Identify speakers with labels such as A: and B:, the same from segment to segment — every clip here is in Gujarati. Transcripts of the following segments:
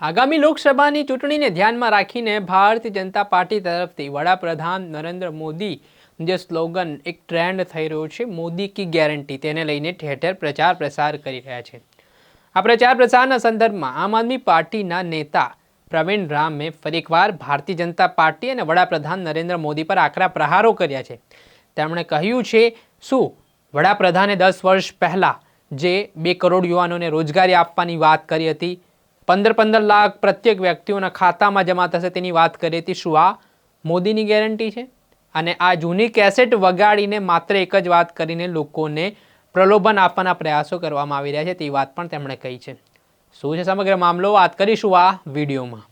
A: આગામી લોકસભાની ચૂંટણીને ધ્યાનમાં રાખીને ભારતીય જનતા પાર્ટી તરફથી વડાપ્રધાન નરેન્દ્ર મોદી જે સ્લોગન એક ટ્રેન્ડ થઈ રહ્યો છે, મોદી કી ગેરંટી, તેને લઈને ઠેર ઠેર પ્રચાર પ્રસાર કરી રહ્યા છે. આ પ્રચાર પ્રસારના સંદર્ભમાં આમ આદમી પાર્ટીના નેતા પ્રવીણ રામે ફરી એકવાર ભારતીય જનતા પાર્ટી અને વડાપ્રધાન નરેન્દ્ર મોદી પર આકરા પ્રહારો કર્યા છે. તેમણે કહ્યું છે, શું વડાપ્રધાને દસ વર્ષ પહેલાં જે બે કરોડ યુવાનોને રોજગારી આપવાની વાત કરી હતી પંદર પંદર લાખ પ્રત્યેક વ્યક્તિઓના ખાતામાં જમા થશે તેની વાત કરી હતી શું આ મોદીની ગેરંટી છે? અને આ જૂની કેસેટ વગાડીને માત્ર એક જ વાત કરીને લોકોને પ્રલોભન આપવાના પ્રયાસો કરવામાં આવી રહ્યા છે તે વાત પણ તેમણે કહી છે. શું છે સમગ્ર મામલો? વાત કરીશું આ વિડીયોમાં.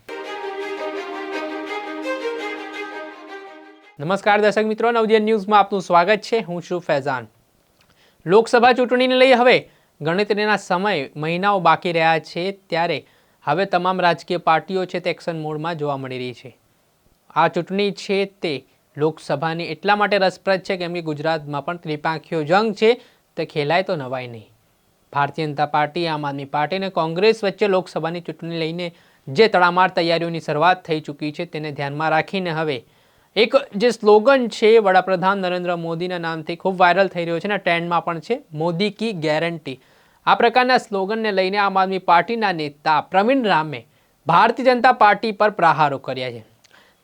A: નમસ્કાર દર્શક મિત્રો, નવજીવન ન્યૂઝમાં આપનું સ્વાગત છે. હું છું ફૈઝાન. લોકસભા ચૂંટણીને લઈ હવે ગણતરીના સમય મહિનાઓ બાકી રહ્યા છે ત્યારે હવે તમામ રાજકીય પાર્ટીઓ છે તે એક્શન મોડમાં જોવા મળી રહી છે. આ ચૂંટણી છે તે લોકસભાની એટલા માટે રસપ્રદ છે કેમ કે ગુજરાતમાં પણ ત્રિપાંખીયો જંગ છે, તે ખેલાય તો નવાય નહીં. ભારતીય જનતા પાર્ટી, આમ આદમી પાર્ટી અને કોંગ્રેસ વચ્ચે લોકસભાની ચૂંટણી લઈને જે તડામાર તૈયારીઓની શરૂઆત થઈ ચૂકી છે તેને ધ્યાનમાં રાખીને હવે એક જે સ્લોગન છે વડાપ્રધાન નરેન્દ્ર મોદીના નામથી ખૂબ વાયરલ થઈ રહ્યો છે અને ટ્રેન્ડમાં પણ છે, મોદી કી ગેરંટી. આ પ્રકારના સ્લોગનને લઈને આમ આદમી પાર્ટીના નેતા પ્રવીણ રામે ભારતીય જનતા પાર્ટી પર પ્રહારો કર્યા છે.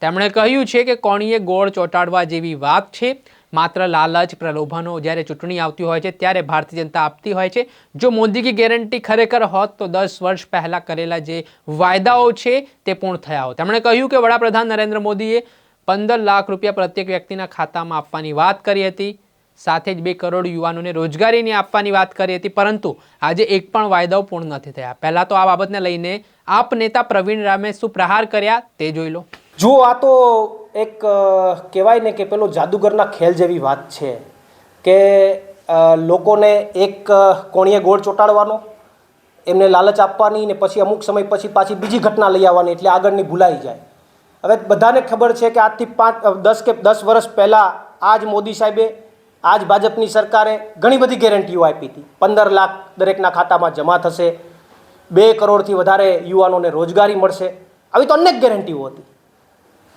A: તેમણે કહ્યું છે કે કોણીએ ગોળ ચોંટાડવા જેવી વાત છે. માત્ર લાલચ પ્રલોભનો જ્યારે ચૂંટણી આવતી હોય છે, ત્યારે ભારતીય જનતા આપતી હોય છે. જો મોદી કી ગેરંટી ખરેખર હોત, તો દસ વર્ષ પહેલાં કરેલા જે વાયદાઓ છે, તે પૂર્ણ થયા હોત. તેમણે કહ્યું કે વડાપ્રધાન નરેન્દ્ર મોદીએ પંદર લાખ રૂપિયા પ્રત્યેક વ્યક્તિના ખાતામાં આપવાની વાત કરી હતી. સાથે જ બે કરોડ યુવાનોને રોજગારીની આપવાની વાત કરી હતી, પરંતુ આજે એક પણ વાયદાઓ પૂર્ણ નથી થયા. પહેલાં તો આ બાબતને લઈને આપ નેતા પ્રવીણ રામે શું પ્રહાર કર્યા તે જોઈ લો.
B: જુઓ આ તો એક કહેવાય ને કે પેલો જાદુગરના ખેલ જેવી વાત છે કે લોકોને એક કોણીએ ગોળ ચોંટાડવાનો, એમને લાલચ આપવાની ને પછી અમુક સમય પછી પાછી બીજી ઘટના લઈ આવવાની એટલે આગળની ભૂલાઈ જાય. હવે બધાને ખબર છે કે આજથી પાંચ દસ કે દસ વર્ષ પહેલાં આ જ મોદી સાહેબે આ જ ભાજપની સરકારે ઘણી બધી ગેરંટીઓ આપી હતી. પંદર લાખ દરેકના ખાતામાં જમા થશે. બે કરોડથી વધારે યુવાનોને રોજગારી મળશે. આવી તો અનેક ગેરંટીઓ હતી.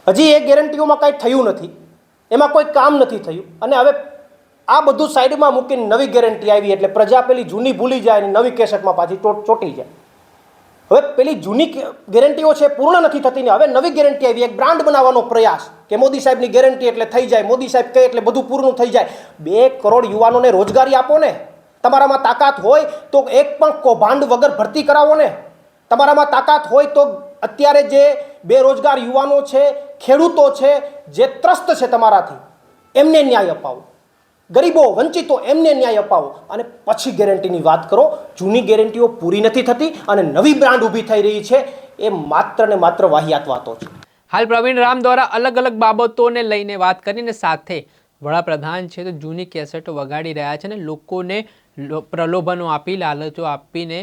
B: હજી એ ગેરંટીઓમાં કાંઈ થયું નથી. એમાં કોઈ કામ નથી થયું. અને હવે આ બધું સાઈડમાં મૂકીને નવી ગેરંટી આવી એટલે પ્રજા પેલી જૂની ભૂલી જાય અને નવી કેસેટમાં પાછી ચોંટી જાય. હવે પેલી જૂની ગેરંટીઓ છે પૂર્ણ નથી થતી ને હવે નવી ગેરંટી આવી. એક બ્રાન્ડ બનાવવાનો પ્રયાસ કે મોદી સાહેબની ગેરંટી એટલે થઈ જાય, મોદી સાહેબ કહે એટલે બધું પૂર્ણ થઈ જાય. બે કરોડ યુવાનોને રોજગારી આપો ને. તમારામાં તાકાત હોય તો એક પણ કૌભાંડ વગર ભરતી કરાવો ને. તમારામાં તાકાત હોય તો અત્યારે જે બેરોજગાર યુવાનો છે, ખેડૂતો છે, જે ત્રસ્ત છે તમારાથી, એમને ન્યાય અપાવો. ગરીબો વંચિતો એમને ન્યાય અપાવો. અને પછી ગેરંટીની વાત કરો, જૂની ગેરંટીઓ પૂરી નથી થતી અને નવી બ્રાન્ડ ઊભી થઈ રહી છે, એ માત્ર ને માત્ર વાહિયાત વાતો છે.
A: હાલ પ્રવીણ રામ દ્વારા અલગ અલગ બાબતોને લઈને વાત કરીને સાથે વડાપ્રધાન છે તો જૂની કેસેટો વગાડી રહ્યા છે ને લોકોને પ્રલોભનો આપી, લાલચો આપીને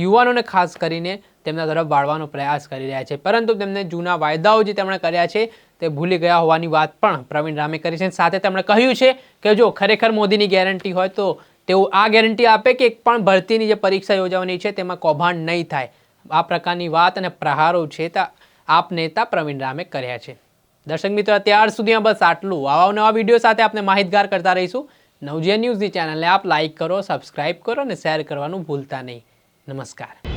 A: યુવાનોને ખાસ કરીને તેમના તરફ વાળવાનો પ્રયાસ કરી રહ્યા છે. પરંતુ તેમને જૂના વાયદાઓ જે તેમણે કર્યા છે, તે ભૂલી ગયા હોવાની વાત પણ પ્રવીણ રામે કરી છે. સાથે તેમણે કહ્યું છે કે જો ખરેખર મોદીની ગેરંટી હોય તો તેઓ આ ગેરંટી આપે કે એક પણ ભરતીની જે પરીક્ષા યોજવાની છે, તેમાં કૌભાંડ નહીં થાય. આ પ્રકારની વાત અને પ્રહારો છે તે આપ નેતા પ્રવીણ રામે કર્યા છે. દર્શક મિત્રો, અત્યાર સુધીમાં બસ આટલું. આવા નવા વીડિયો સાથે આપણે માહિતગાર કરતા રહીશું. નવજીવન ન્યૂઝની ચેનલને આપ લાઇક કરો, સબસ્ક્રાઇબ કરો અને શેર કરવાનું ભૂલતા નહીં. નમસ્કાર.